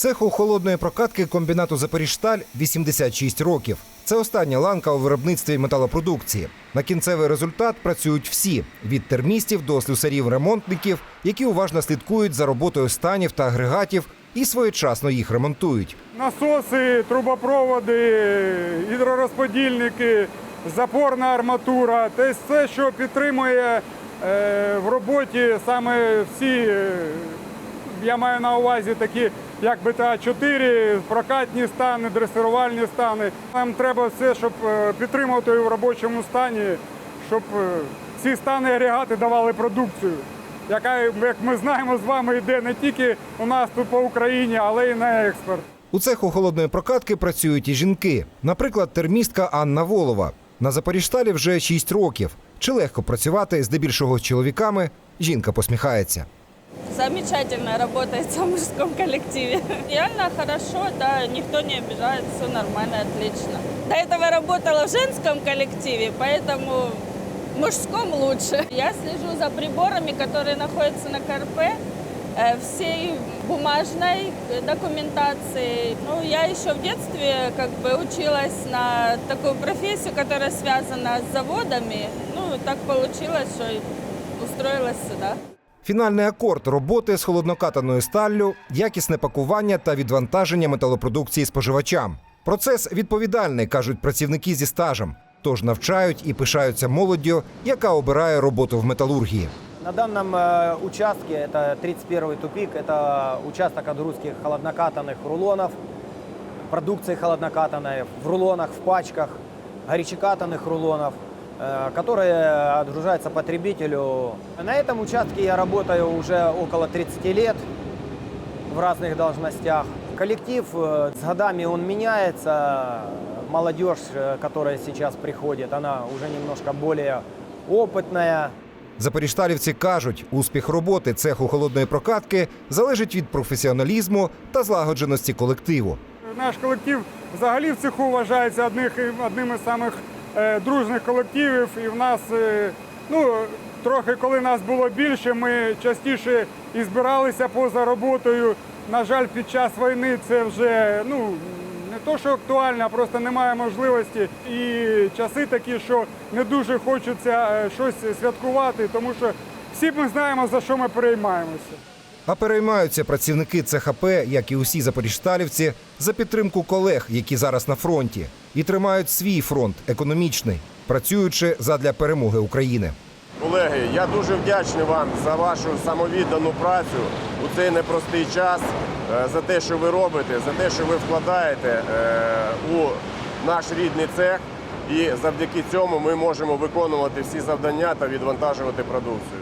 Цеху холодної прокатки комбінату Запоріжсталь 86 років. Це остання ланка у виробництві металопродукції. На кінцевий результат працюють всі від термістів до слюсарів-ремонтників, які уважно слідкують за роботою станів та агрегатів і своєчасно їх ремонтують. Насоси, трубопроводи, гідророзподільники, запорна арматура, те все, що підтримує е, в роботі саме всі, е, я маю на увазі такі, як БТА-4, прокатні стани, дресирувальні стани. Нам треба все, щоб е, підтримувати в робочому стані, щоб е, ці стани агрегати давали продукцію яка, як ми знаємо, з вами йде не тільки у нас тут по Україні, але й на експорт. У цеху холодної прокатки працюють і жінки. Наприклад, термістка Анна Волова. На Запоріжсталі вже 6 років. Чи легко працювати здебільшого з чоловіками? Жінка посміхається. Замечательно работается в мужском коллективе. Реально хорошо, да, никто не обижает, все нормально, отлично. До этого работала в женском коллективе, поэтому в мужском лучше. Я слежу за приборами, которые находятся на КРП, э, всей бумажной документации. Ну, я еще в детстве как бы училась на такую профессию, которая связана с заводами. Ну, так получилось, что устроилась сюда. Фінальний акорд роботи з холоднокатаною сталлю, якісне пакування та відвантаження металопродукції споживачам. Процес відповідальний, кажуть працівники зі стажем. Тож навчають і пишаються молоддю, яка обирає роботу в металургії. На данном э, участке, это 31-й тупик, это участок отгрузки холоднокатанных рулонов, продукции холоднокатанной в рулонах, в пачках, горячекатанных рулонов, э, которые отгружаются потребителю. На этом участке я работаю уже около 30 лет в разных должностях. Коллектив э, с годами он меняется. Молодежь, э, которая сейчас приходит, она уже немножко более опытная. Запоріжталівці кажуть, успіх роботи цеху холодної прокатки залежить від професіоналізму та злагодженості колективу. Наш колектив взагалі в цеху вважається одних, одним із самих е, дружних колективів. І в нас, е, ну, трохи коли нас було більше, ми частіше і збиралися поза роботою. На жаль, під час війни це вже ну, не то, що актуально, а просто немає можливості. І часи такі, що не дуже хочеться е, щось святкувати, тому що всі ми знаємо, за що ми переймаємося. А переймаються працівники ЦХП, як і усі запоріжсталівці, за підтримку колег, які зараз на фронті, і тримають свій фронт економічний, працюючи задля перемоги України. Колеги, я дуже вдячний вам за вашу самовіддану працю у цей непростий час, е, за те, що ви робите, за те, що ви вкладаєте е, у наш рідний цех. І завдяки цьому ми можемо виконувати всі завдання та відвантажувати продукцію.